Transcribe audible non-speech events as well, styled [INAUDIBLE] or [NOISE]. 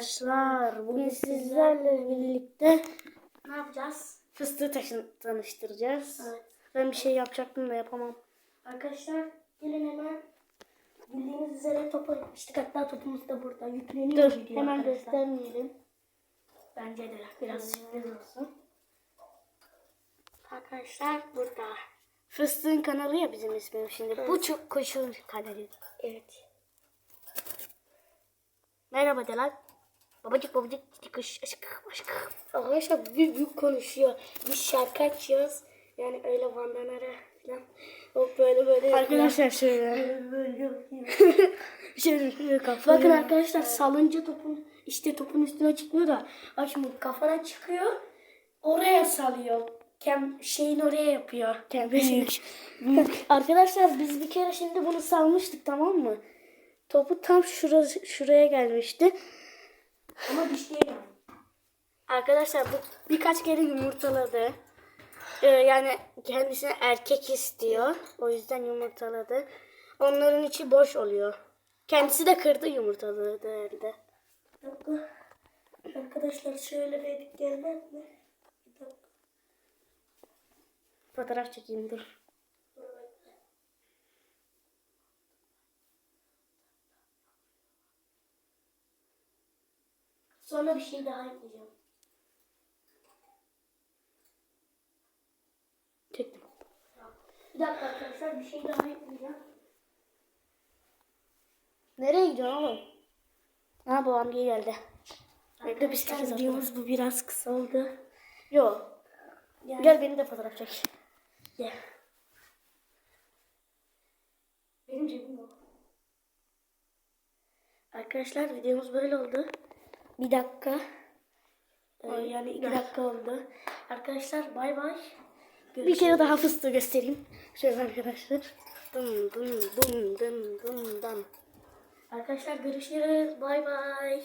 Arkadaşlar bugün sizlerle birlikte Ne yapacağız? fıstığı taşın tanıştıracağız. Evet. Ben bir şey yapacaktım da yapamam. Arkadaşlar gelin hemen bildiğiniz üzere topa gitmiştik. Hatta topumuz da burada. Yükleniyor Dur video hemen arkadaşlar. göstermeyelim. Bence de biraz sürpriz olsun. Arkadaşlar burada. Fıstığın kanalı ya bizim ismimiz şimdi. Bu çok koşulun kanalı. Evet. Merhaba de lan. Babacık babacık kış aşkım aşkım. Arkadaşlar büyük büyük konuşuyor. Biz şarkı açıyoruz. Yani öyle vandanara falan. O böyle böyle. Arkadaşlar şöyle. [LAUGHS] Şöyle şöyle. Bakın arkadaşlar salınca topun işte topun üstüne çıkmıyor da açmıyor kafana çıkıyor oraya salıyor. Kem şeyin oraya yapıyor. Büyük. Büyük. Arkadaşlar biz bir kere şimdi bunu salmıştık tamam mı? Topu tam şurası, şuraya gelmişti. Ama diş değil yani. Arkadaşlar bu birkaç kere yumurtaladı. Ee, yani kendisine erkek istiyor. O yüzden yumurtaladı. Onların içi boş oluyor. Kendisi de kırdı yumurtaları herhalde. Arkadaşlar şöyle bir edit gelmez mi? Bir dakika. Fotoğraf çekeyim dur Sonra bir şey daha ekleyeceğim. Çektim. Bir dakika arkadaşlar bir şey daha ekleyeceğim. Nereye gidiyorsun oğlum? Ha babam geri geldi. Bekle biz sekiz videomuz bu biraz kısa oldu. Yok. Yani- Gel beni de fotoğraf çek. Gel. Benim cebim yok. Arkadaşlar videomuz böyle oldu. Bir dakika. Ee, yani iki dakika oldu. Arkadaşlar bay bay. Bir kere daha fıstığı göstereyim. Şöyle arkadaşlar. Dın dın dın dın dın dın. Arkadaşlar görüşürüz. Bay bay.